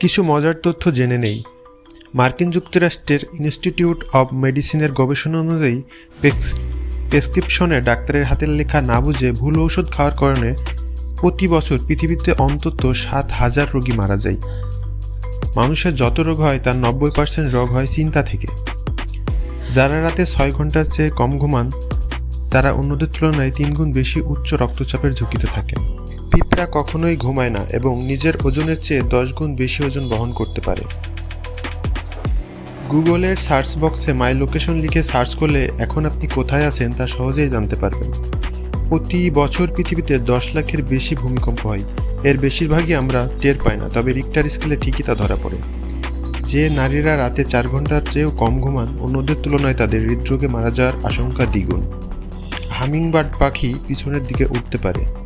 কিছু মজার তথ্য জেনে নেই। মার্কিন যুক্তরাষ্ট্রের ইনস্টিটিউট অব মেডিসিনের গবেষণা অনুযায়ী প্রেসক্রিপশনে ডাক্তারের হাতের লেখা না বুঝে ভুল ঔষধ খাওয়ার কারণে প্রতি বছর পৃথিবীতে অন্তত সাত হাজার রোগী মারা যায়। মানুষের যত রোগ হয়, তার নব্বই পার্সেন্ট রোগ হয় চিন্তা থেকে। যারা রাতে ছয় ঘণ্টার চেয়ে কম ঘুমান, তারা অন্যদের তুলনায় তিনগুণ বেশি উচ্চ রক্তচাপের ঝুঁকিতে থাকেন পিঁপড়া কখনোই ঘুমায় না এবং নিজের ওজনের চেয়ে দশ গুণ বেশি ওজন বহন করতে পারে। গুগলের সার্চ বক্সে মাই লোকেশন লিখে সার্চ করলে এখন আপনি কোথায় আছেন তা সহজেই জানতে পারবেন। প্রতি বছর পৃথিবীতে দশ লাখের বেশি ভূমিকম্প হয়। এর বেশিরভাগই আমরা টের পাই না, তবে রিক্টার স্কেলে ঠিকই তা ধরা পড়ে। যে নারীরা রাতে চার ঘণ্টার চেয়েও কম ঘুমান, অন্যদের তুলনায় তাদের হৃদরোগে মারা যাওয়ার আশঙ্কা দ্বিগুণ। হামিংবার্ড পাখি পিছনের দিকে উঠতে পারে।